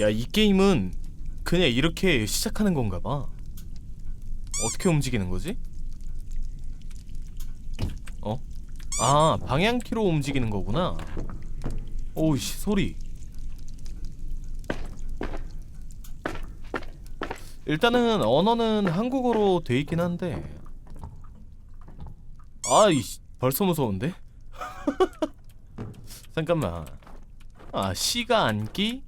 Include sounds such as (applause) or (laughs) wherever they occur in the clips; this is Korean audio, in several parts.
야, 이 게임은 그냥 이렇게 시작하는 건가 봐. 어떻게 움직이는 거지? 어? 아, 방향키로 움직이는 거구나. 오우씨, 소리. 일단은 언어는 한국어로 돼 있긴 한데. 아이씨, 벌써 무서운데? (laughs) 잠깐만. 아, C가 앉기?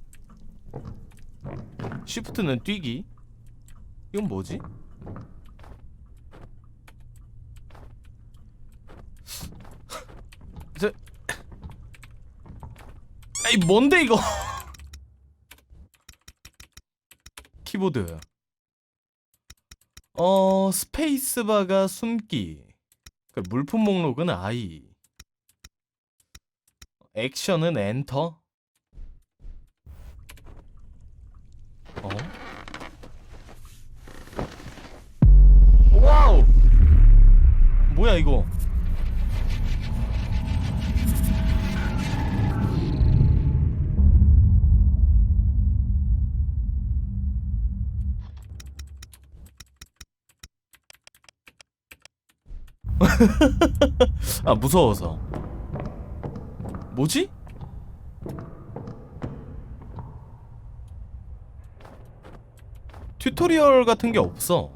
쉬프트는 뛰기? 이건 뭐지? 저... 아이 뭔데 이거? (laughs) 키보드 어... 스페이스바가 숨기 그 물품 목록은 I 액션은 엔터 이거? (laughs) 아 무서워서 뭐지? 튜토리얼 같은 게 없어.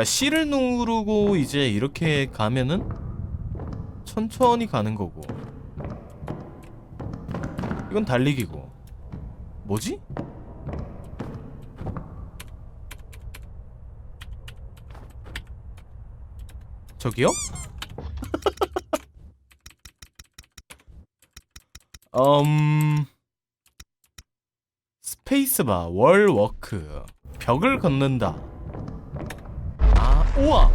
그러니까 C를 누르고 이제 이렇게 가면은 천천히 가는 거고. 이건 달리기고. 뭐지? 저기요? (laughs) 음 스페이스바 월워크 벽을 걷는다 아 우와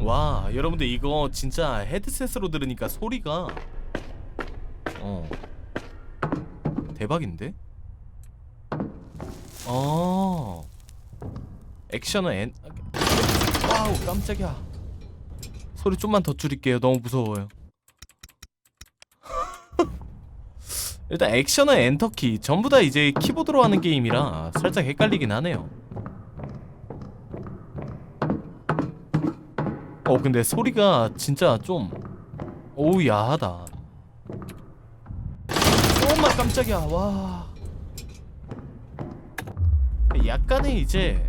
와 여러분들 이거 진짜 헤드셋으로 들으니까 소리가 어 대박인데 어 액션은 엔 와우 깜짝이야 소리 좀만 더 줄일게요. 너무 무서워요. 일단 액션은 엔터키 전부 다 이제 키보드로 하는 게임이라 살짝 헷갈리긴 하네요. 어 근데 소리가 진짜 좀 오우 야하다. 엄마 깜짝이야 와. 약간의 이제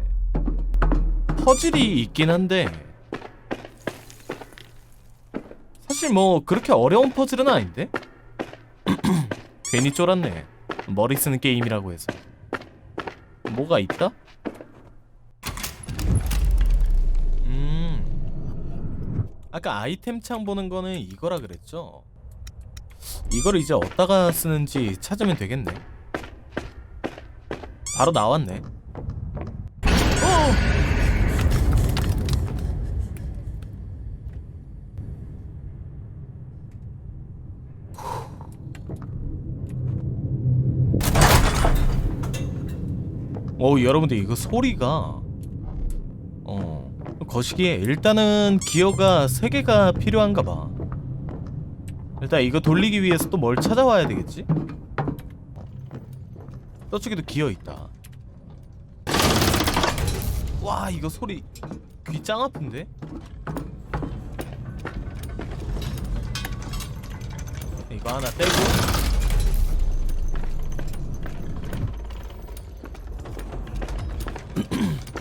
퍼즐이 있긴 한데 사실 뭐 그렇게 어려운 퍼즐은 아닌데? 괜히 쫄았네 머리 쓰는 게임이라고 해서 뭐가 있다? 음 아까 아이템 창 보는 거는 이거라 그랬죠? 이거를 이제 어디다가 쓰는지 찾으면 되겠네 바로 나왔네 어! 어 여러분들 이거 소리가 어 거시기에 일단은 기어가 3개가 필요한가 봐 일단 이거 돌리기 위해서 또 뭘 찾아와야 되겠지? 저쪽에도 기어 있다 와 이거 소리 귀 짱 아픈데? 이거 하나 떼고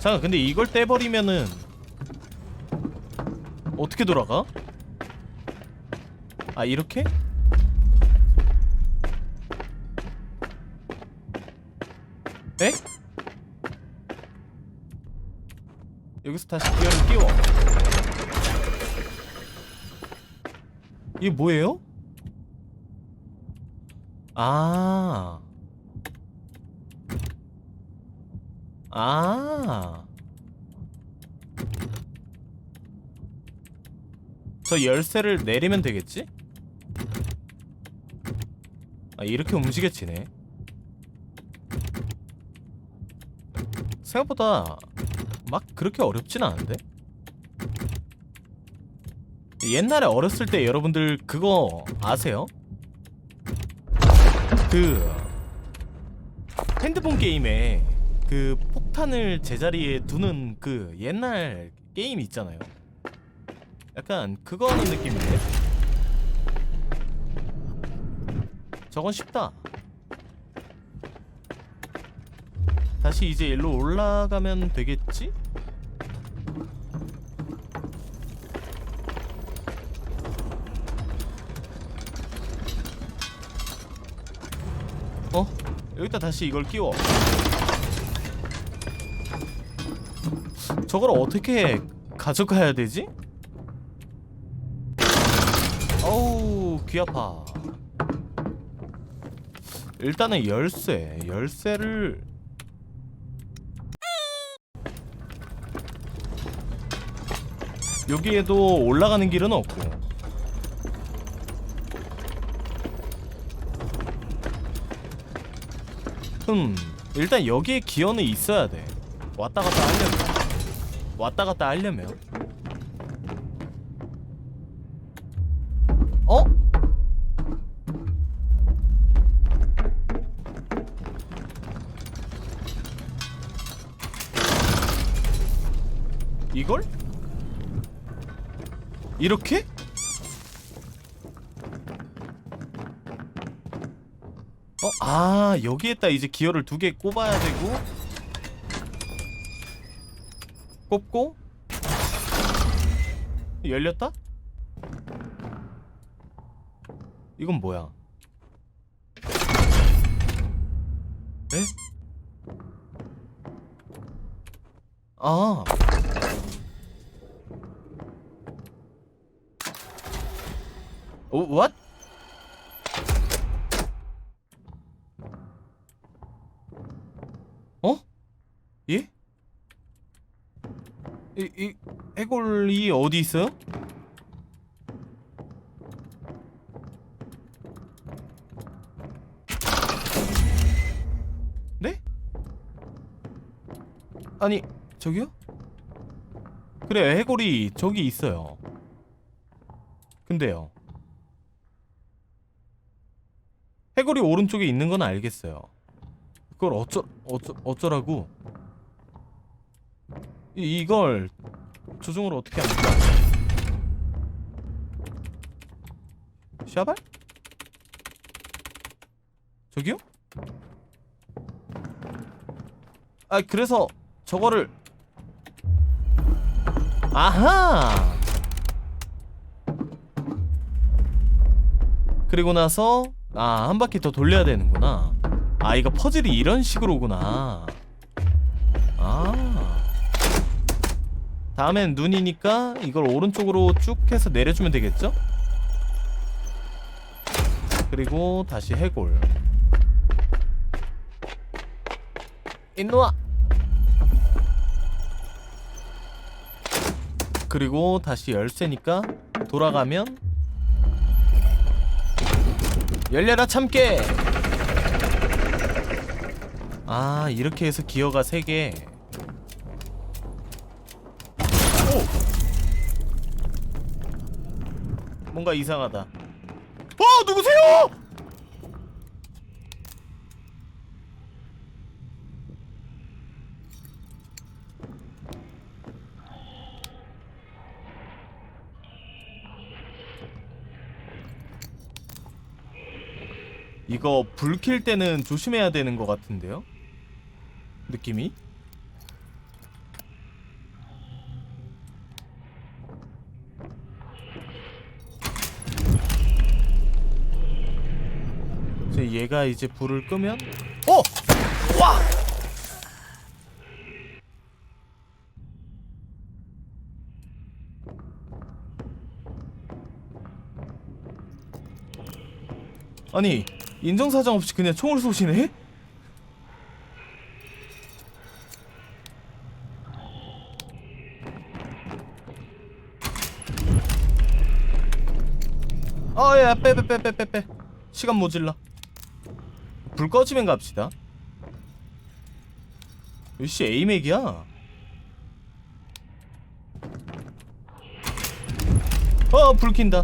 잠깐 근데 이걸 떼버리면은 어떻게 돌아가? 아 이렇게? 에? 여기서 다시 기어를 끼워 이게 뭐예요? 아 아. 저 열쇠를 내리면 되겠지? 아, 이렇게 움직여지네. 생각보다 막 그렇게 어렵진 않은데? 옛날에 어렸을 때 여러분들 그거 아세요? 그 핸드폰 게임에 그 폭탄을 제자리에 두는 그 옛날 게임 있잖아요. 약간 그거 하는 느낌인데? 저건 쉽다. 다시 이제 일로 올라가면 되겠지? 어? 여기다 다시 이걸 끼워. 저걸 어떻게 가져가야 되지? 어우 귀 아파. 일단은 열쇠, 열쇠를 여기에도 올라가는 길은 없고 흠 일단 여기에 기어는 있어야 돼 왔다 갔다 하려면 왔다 갔다 하려면 어? 이걸? 이렇게? 어? 아 여기에다 이제 기어를 두 개 꼽아야 되고 꼽고 열렸다? 이건 뭐야? 에? 아 오, what? 어? 예? 이, 이 해골이 어디 있어요? 네? 아니 저기요? 그래 해골이 저기 있어요. 근데요. 해골이 오른쪽에 있는 건 알겠어요. 그걸 어쩌 어쩌 어쩌라고? 이, 이걸 조종을 어떻게 합니까? 샤발? 저기요? 아 그래서 저거를 아하 그리고 나서 아 한 바퀴 더 돌려야 되는구나 아 이거 퍼즐이 이런 식으로구나 아 다음엔 눈이니까 이걸 오른쪽으로 쭉 해서 내려주면 되겠죠? 그리고 다시 해골. 인노아! 그리고 다시 열쇠니까 돌아가면 열려라 참깨! 아 이렇게 해서 기어가 3개 뭔가 이상하다 어 누구세요? 이거 불 킬 때는 조심해야 되는 것 같은데요? 느낌이? 얘가 이제 불을 끄면 어! 와! 아니 인정사정 없이 그냥 총을 쏘시네? 아야 빼빼빼빼 빼빼 시간 모질라 불 꺼지면 갑시다 이씨 에이맥이야 어, 불 킨다.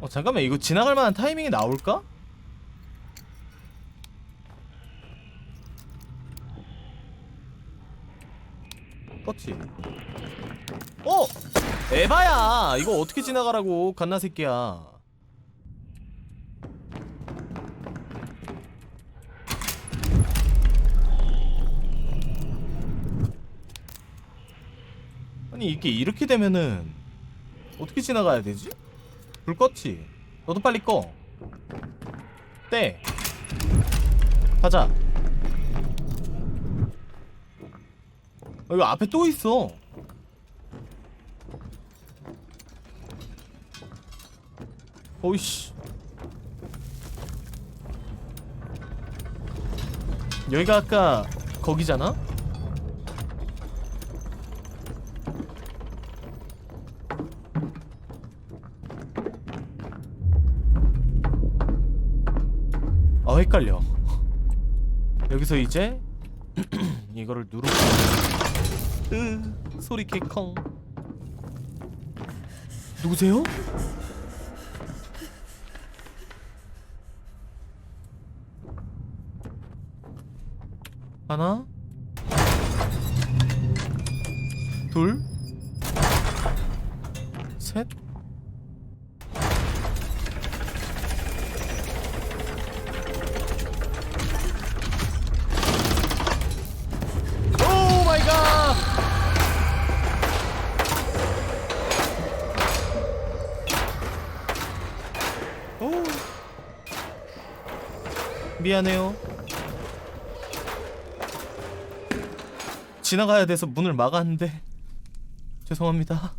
어, 잠깐만. 이거 지나갈 만한 타이밍이 나올까? 떴지. 어! 에바야! 이거 어떻게 지나가라고, 갓나 새끼야. 아니 이게 이렇게 되면은 어떻게 지나가야 되지? 불 껐지? 너도 빨리 꺼. 떼. 가자. 어, 이거 앞에 또 있어. 오이씨. 여기가 아까 거기잖아? 헷갈려. 여기서 이제 (clears throat) 이거를 누르고. 으 소리 개컹 누구세요? 하나. 둘 미안해요. 지나가야 돼서 문을 막았는데 죄송합니다.